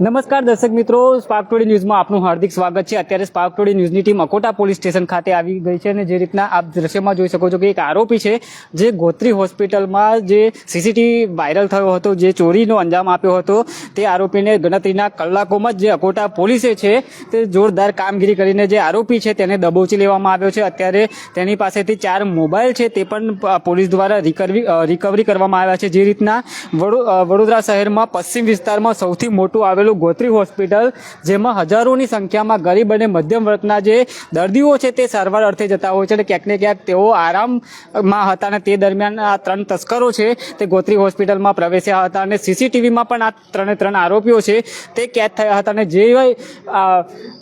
નમસ્કાર દર્શક મિત્રો સ્પાર્ક ટુડે ન્યૂઝમાં આપનું હાર્દિક સ્વાગત છે. અત્યારે સ્પાર્ક ટુડે ન્યૂઝની ટીમ અકોટા પોલીસ સ્ટેશન ખાતે આવી ગઈ છે અને જે રીતના આપ દ્રશ્યમાં જોઈ શકો છો કે એક આરોપી છે, જે ગોત્રી હોસ્પિટલમાં જે સીસીટીવી વાયરલ થયો હતો, જે ચોરીનો અંજામ આપ્યો હતો. તે આરોપીને ગણતરીના કલાકોમાં જ અકોટા પોલીસે છે, તે જોરદાર કામગીરી કરીને જે આરોપી છે તેને દબોચી લેવામાં આવ્યો છે. અત્યારે તેની પાસેથી ચાર મોબાઈલ છે, તે પણ પોલીસ દ્વારા રિકવરી રિકવરી કરવામાં આવ્યા છે. જે રીતના વડો- વડોદરા શહેરમાં પશ્ચિમ વિસ્તારમાં સૌથી મોટું આવેલું ગોત્રી હોસ્પિટલ, જેમાં હજારોની સંખ્યામાં ગરીબ અને મધ્યમ વર્ગના જે દર્દીઓ છે તે સારવાર અર્થે જતા હોય છે અને ક્યાંક ને ક્યાંક તેઓ આરામમાં હતા અને તે દરમિયાન આ ત્રણ તસ્કરો છે તે ગોત્રી હોસ્પિટલમાં પ્રવેશ્યા હતા અને સીસીટીવીમાં પણ આ ત્રણે ત્રણ આરોપીઓ છે તે કેદ થયા હતા અને જે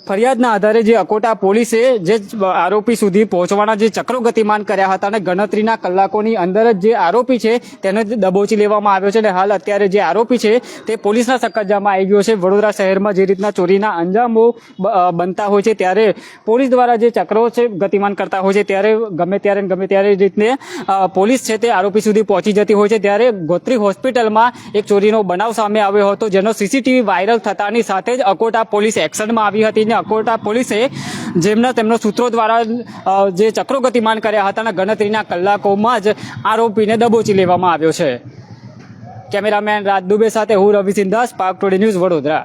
ફરિયાદના આધારે જે અકોટા પોલીસે જે આરોપી સુધી પહોંચવાના જે ચક્રો ગતિમાન કર્યા હતા અને ગણતરીના કલાકોની અંદર જ જે આરોપી છે તેને દબોચી લેવામાં આવ્યો છે અને હાલ અત્યારે જે આરોપી છે તે પોલીસના સક્કજામાં આવી ગયો છે. વડોદરા શહેરમાં જે રીતના ચોરીના અંજામો બનતા હોય છે, ત્યારે પોલીસ દ્વારા જે ચક્રો છે ગતિમાન કરતા હોય છે, ત્યારે ગમે ત્યારે ગમે ત્યારે રીતને પોલીસ છે તે આરોપી સુધી પહોંચી જતી હોય છે. ત્યારે ગોત્રી હોસ્પિટલમાં એક ચોરીનો બનાવ સામે આવ્યો હતો, જેનો સીસીટીવી વાયરલ થતાની સાથે જ અકોટા પોલીસ એક્શનમાં આવી હતી અને અકોટા પોલીસે જેમના તેમના સૂત્રો દ્વારા જે ચક્રો ગતિમાન કર્યા હતા અને ગણતરીના કલાકોમાં જ આરોપીને દબોચી લેવામાં આવ્યો છે. કેમેરામેન રાજ દુબે સાથે હું રવિસિંહ દાસ પાક ટુડે ન્યૂઝ વડોદરા.